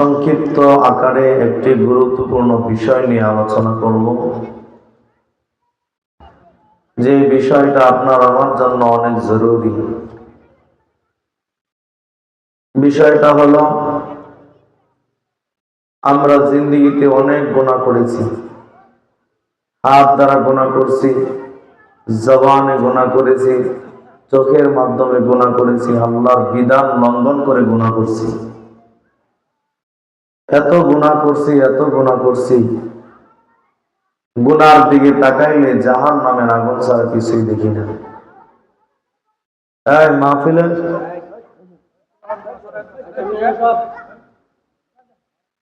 সংক্ষিপ্ত আকারে একটি গুরুত্বপূর্ণ বিষয় নিয়ে আলোচনা করব। যে বিষয়টা আপনার আমার জন্য অনেক জরুরি। বিষয়টা হলো, আমরা জিন্দিগিতে অনেক গুণা করেছি। হাত দ্বারা গুণা করছি, জবানে গুণা করেছি, চোখের মাধ্যমে গুণা করেছি, আল্লাহর বিধান লঙ্ঘন করে গুণা করছি। এত গুণা করছি, এত গুণা করছি। গুনার দিকে তাকাইলে জাহান নামের আগুন ছাড়া কিছুই দেখি না।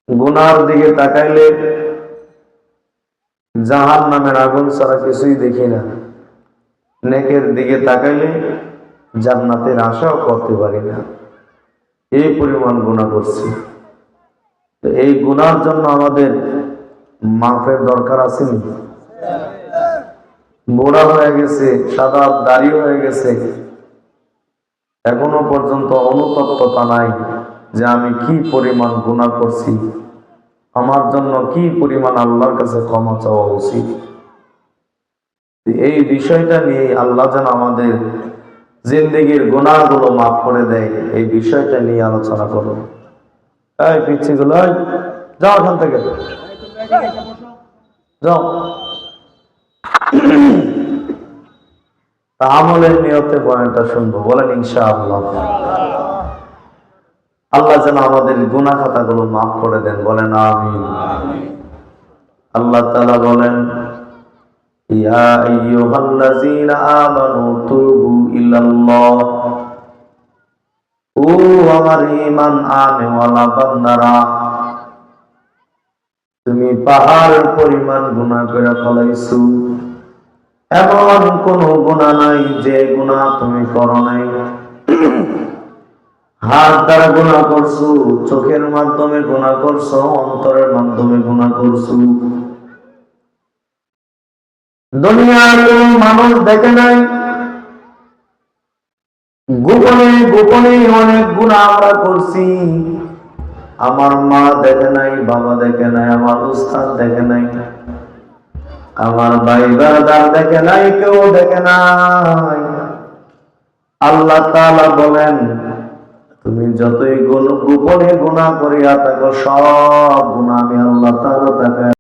গুনার দিকে তাকাইলে জাহান নামের আগুন ছাড়া কিছুই দেখি না। নেকের দিকে তাকাইলে জান্নাতের আশাও করতে পারি না। এই পরিমাণ গুণা করছি। তো এই গুনার জন্য আমাদের মাফের দরকার আছে বুড়া হয়ে গেছে, সাদা দাড়ি হয়ে গেছে। এখনও পর্যন্ত অনুতপ্ততা নাই যে আমি কি পরিমাণ গুণা করছি। আমার জন্য কি পরিমাণ আল্লাহর কাছে ক্ষমা চাওয়া উচিত? এই বিষয়টা নিয়ে আল্লাহ যেন আমাদের জিন্দগির গুণাগুলো মাফ করে দেয়, এই বিষয়টা নিয়ে আলোচনা করো এই পিচ্ছি গুলো যাও ওখান থেকে। যাও। আমলের নিয়তে বয়ানটা শুনব, বলেন ইনশা আল্লাহ আল্লাহ যেন আমাদের গুনা খাতাগুলো মাফ করে দেন, বলেন আমি আল্লাহ তালা বলেন, ইয়া আইয়ুহাল্লাযীনা আমানু তুবু ইলাল্লাহ। ও আমার ঈমান আনেওয়ালা বান্দারা। তুমি পাহাড় পরিমাণ গুনাহ করে ফলাইছো। এমন কোন গুনাহ নাই যে গুনাহ তুমি করো নাই। হাত দ্বারা গুণা করছ, চোখের মাধ্যমে গুণা করছ, অন্তরের মাধ্যমে গুণা করছ। দুনিয়ার কোন মানুষ দেখে নাই গোপনে গোপনে অনেক গুণা আমরা করছি। আমার মা দেখে নাই, বাবা দেখে নাই, আমার উস্তাদ দেখে নাই, আমার ভাই বাদার দেখে নাই, কেউ দেখে নাই। আল্লাহ তাআলা বলেন, তুমি যতই গোপনে গুণা করিয়া থাকো, সব গুণা আমি আল্লাহ তাআলা তাকে